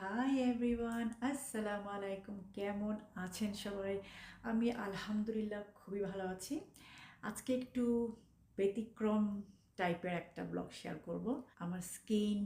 Hi everyone আসসালামু আলাইকুম কেমন আছেন সবাই? আমি আলহামদুলিল্লাহ খুবই ভালো আছি। আজকে একটু ব্যতিক্রম টাইপের একটা ব্লগ শেয়ার করব। আমার স্কিন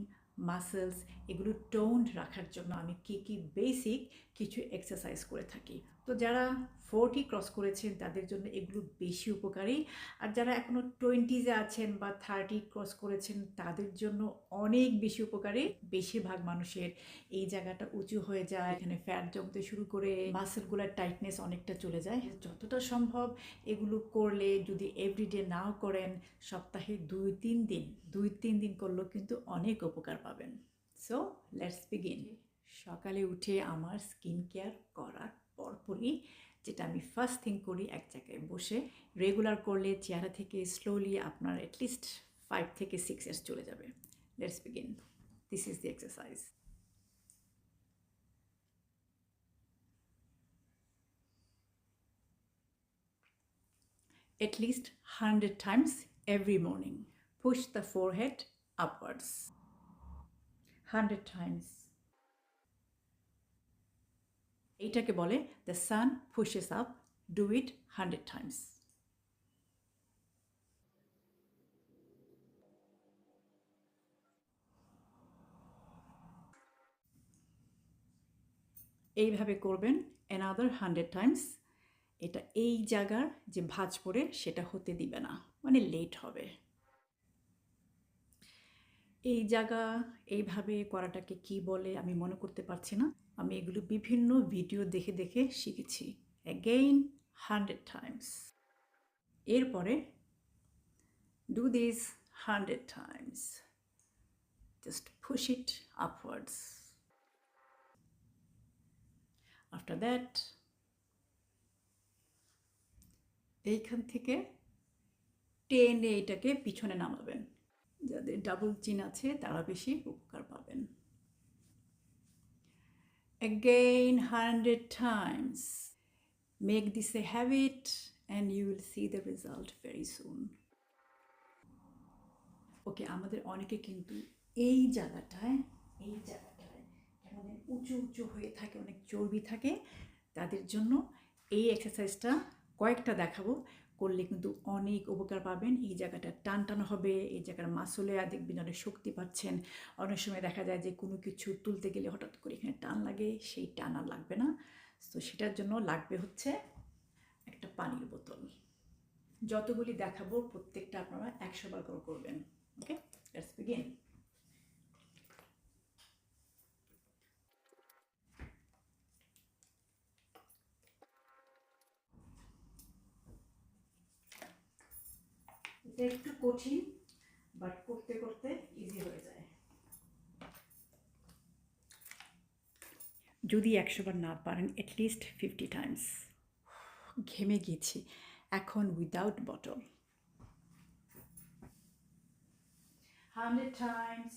মাসেলস এগুলো টোন্ড রাখার জন্য আমি কি কি বেসিক কিছু এক্সারসাইজ করে থাকি। তো যারা ফোরটি ক্রস করেছেন, তাদের জন্য এগুলো বেশি উপকারী। আর যারা এখনও টোয়েন্টিজে আছেন বা থার্টি ক্রস করেছেন, তাদের জন্য অনেক বেশি উপকারী। বেশিরভাগ মানুষের এই জায়গাটা উঁচু হয়ে যায়, এখানে ফ্যাট জমতে শুরু করে মাসেলগুলোর টাইটনেস অনেকটা চলে যায়। যতটা সম্ভব এগুলো করলে যদি এভরিডে নাও করেন, সপ্তাহে দুই, তিন দিন, দুই, তিন দিন করলেও কিন্তু অনেক উপকার পাবেন। সো লেটস বিগিন সকালে উঠে আমার স্কিন কেয়ার করার পরপরই যেটা আমি ফার্স্ট থিং করি এক জায়গায় বসে রেগুলার করলে চেহারা থেকে স্লোলি আপনার অ্যাটলিস্ট ফাইভ থেকে সিক্স ইয়ার্স চলে যাবে let's begin this is the exercise at least 100 times every morning. Push the forehead upwards. 100 times. এইটাকে বলে the sun pushes up do it hundred times এইভাবে করবেন অ্যানাদার হান্ড্রেড টাইমস এটা এই জায়গার যে ভাঁজ পড়ে সেটা হতে দিবে না মানে লেট হবে। এই জায়গা এইভাবে করাটাকে কি বলে আমি মনে করতে পারছি না। আমি এগুলো বিভিন্ন ভিডিও দেখে দেখে শিখেছি। অ্যাগেইন হান্ড্রেড টাইমস এরপরে do this hundred times just push it upwards after that এইখান থেকে টেনে এটাকে পিছনে নামাবেন। যাদের ডাবল চিন আছে, তারা বেশি উপকার পাবেন। Again 100 times. Make this a habit and you will see the result very soon. ওকে আমাদের অনেকে কিন্তু এই জায়গাটায় এই জায়গাটায় কেমন উঁচু উঁচু হয়ে থাকে, অনেক চর্বি থাকে, তাদের জন্য এই এক্সারসাইজটা কয়েকটা দেখাবো। করলে কিন্তু অনেক উপকার পাবেন। এই জায়গাটা টান টান হবে, এই জায়গার মাসলে দেখবেন অনেক শক্তি পাচ্ছেন। অনেক সময় দেখা যায় যে কোনো কিছু তুলতে গেলে হঠাৎ করে এখানে টান লাগে, সেই টান আর লাগবে না। তো সেটার জন্য লাগবে হচ্ছে একটা পানির বোতল। যতগুলি দেখাবো প্রত্যেকটা আপনারা একশো বার করে করবেন। Okay, let's begin. এটা একটু কঠিন বাট করতে করতে ইজি হয়ে যায়। যদি একশো বার না পারেন অ্যাটলিস্ট ফিফটি টাইমস ঘেমে গেছি। এখন উইদাউট বটল হান্ড্রেড টাইমস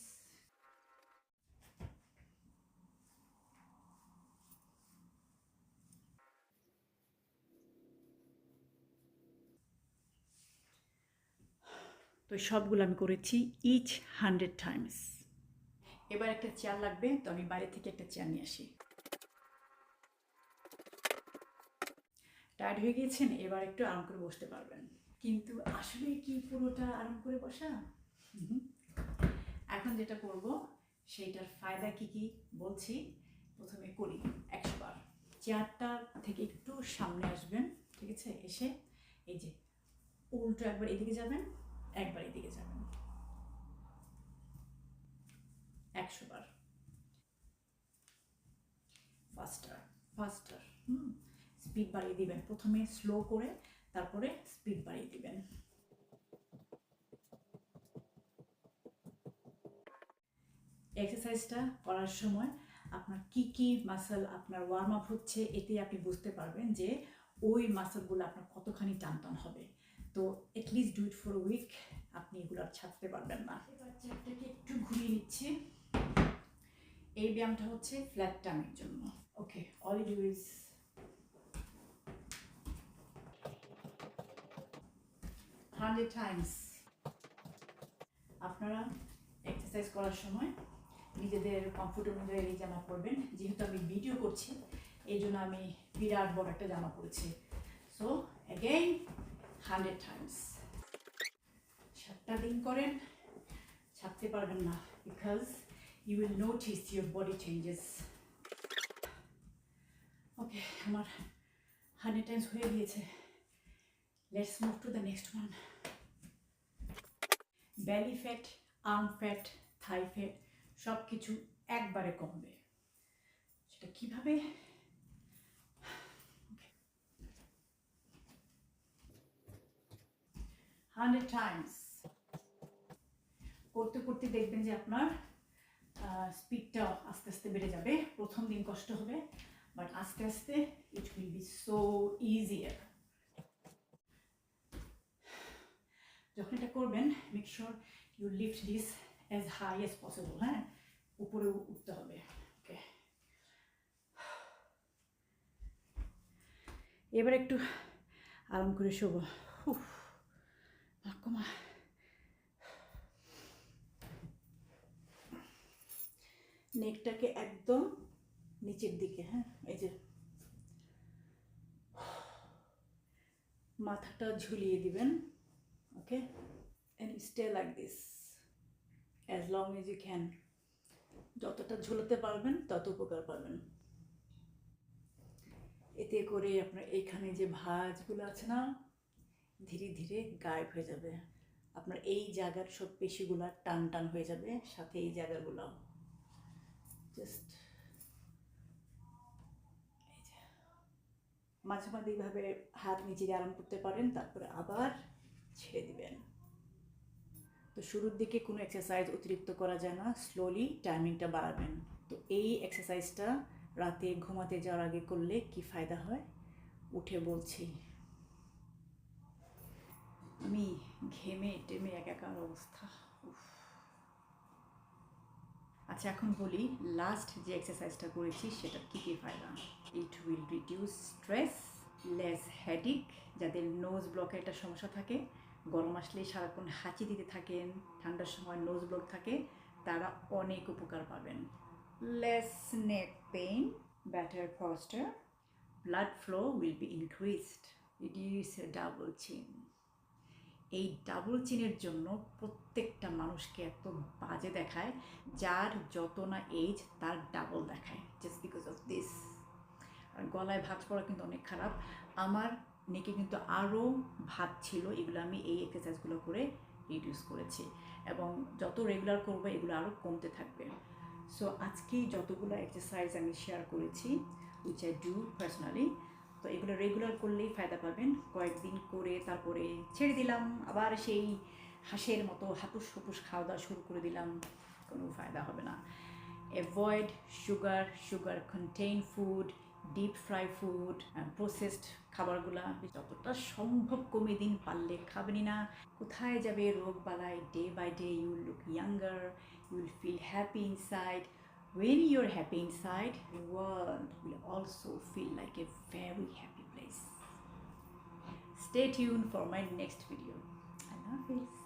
তো সবগুলো আমি করেছি ইচ হান্ড্রেড টাইমস এবার একটা চেয়ার লাগবে তো আমি বাইরে থেকে একটা চেয়ার নিয়ে আসি। টায়ার্ড হয়ে গিয়েছেন এবার একটু আরাম করে বসতে পারবেন। কিন্তু আসলে কি পুরোটা আরাম করে বসা? এখন যেটা করব সেইটার ফায়দা কি কি বলছি প্রথমে করি একশো বার। চেয়ারটা থেকে একটু সামনে আসবেন ঠিক আছে? এসে এই যে উল্টো একবার এদিকে যাবেন একবার এদিকে যাবেন। একশো বার। Faster faster hmm. স্পিড বাড়িয়ে দিবেন। প্রথমে স্লো করে তারপরে স্পিড বাড়িয়ে দিবেন। এক্সারসাইজটা করার সময় আপনার কি কি মাসেল আপনার ওয়ার্ম আপ হচ্ছে এতে আপনি বুঝতে পারবেন যে ওই মাসেলগুলো আপনার কতখানি টান টান হবে। তো at least do it for week আপনি এগুলো আর ছাড়তে পারবেন না। এবার একটু ঘুরিয়ে নিচ্ছি। এই ব্যায়ামটা হচ্ছে ফ্ল্যাট টামের জন্য। Okay all do is hundred times আপনারা এক্সারসাইজ করার সময় নিজেদের কমফোর্ট অনুযায়ী এই জামা পরবেন। যেহেতু আমি ভিডিও করছি, এই জন্য আমি বিরাট বড় একটা জামা পরেছি। সো অ্যাগেইন হান্ড্রেড টাইমস দিন করেন, ছাড়তে পারবেন না because you will notice your body changes okay আমার হান্ড্রেড টাইমস হয়ে গিয়েছে। Let's move to the next one belly fat arm fat thigh fat সব কিছু একবারে কমবে। সেটা কীভাবে? হান্ড্রেড টাইমস করতে করতে দেখবেন যে আপনার স্পিডটা আস্তে আস্তে বেড়ে যাবে। প্রথম দিন কষ্ট হবে বাট আস্তে আস্তে it will be so easier যখন এটা করবেন make sure you lift this as high as possible হ্যাঁ? উপরে উঠতে হবে ওকে এবার একটু আরাম করে শোবো। উফ, মা। নেকটাকে একদম নিচের দিকে হ্যাঁ এই যে। মাথাটা ঝুলিয়ে দিবেন, okay? And stay like this as long as you can যতটা ঝুলাতে পারবেন, তত উপকার পাবেন। এতে করে আপনার এইখানে যে ভাঁজগুলো আছে না, ধীরে ধীরে গায়েব হয়ে যাবে। আপনার এই জায়গার সব পেশিগুলো টান টান হয়ে যাবে, সাথে এই জায়গাগুলো জাস্ট মাঝে মাঝে এইভাবে হাত নিচে আরাম করতে পারেন, তারপরে আবার ছেড়ে দিবেন। তো শুরুর দিকে কোনো এক্সারসাইজ অতিরিক্ত করা যায় না স্লোলি টাইমিংটা বাড়াবেন। তো এই এক্সারসাইজটা রাতে ঘুমাতে যাওয়ার আগে করলে কি ফায়দা হয়? উঠে বলছি, আমি ঘেমে টেমে একাকার অবস্থা। উফ। আচ্ছা এখন বলি লাস্ট যে এক্সারসাইজটা করেছি সেটা কী কী ফায়দা it will reduce stress less headache যাদের নোজ ব্লকের একটা সমস্যা থাকে, গরম আসলে সারাক্ষণ হাঁচি দিতে থাকেন, ঠান্ডার সময় নোজ ব্লক থাকে, তারা অনেক উপকার পাবেন। Less neck pain better posture, blood flow will be increased, reduce double chin এই ডাবল চিনের জন্য প্রত্যেকটা মানুষকে এত বাজে দেখায়, যার যত না এজ তার ডাবল দেখায় জাস্ট বিকজ অফ দিস আর গলায় ভাঁজ পড়া কিন্তু অনেক খারাপ। আমার নেকে কিন্তু আরও ভাত ছিল, এগুলো আমি এই এক্সারসাইজগুলো করে রিডিউস করেছি। এবং যত রেগুলার করব, এগুলো আরও কমতে থাকবে। সো আজকে যতগুলো এক্সারসাইজ আমি শেয়ার করেছি উইচ আই ডু পার্সোনালি তো এগুলো রেগুলার করলেই ফায়দা পাবেন। কয়েকদিন করে তারপরে ছেড়ে দিলাম, আবার সেই হাঁসের মতো হাপুস হুপুস খাওয়া দাওয়া শুরু করে দিলাম, কোনো ফায়দা হবে না। Avoid sugar sugar contain food deep fry food processed খাবারগুলা যতটা সম্ভব কমিয়ে দিন, পারলে খাবেনই না। কোথায় যাবে রোগ বালাই day by day you look younger you'll feel happy inside. When you're happy inside, the world will also feel like a very happy place. Stay tuned for my next video. Love this.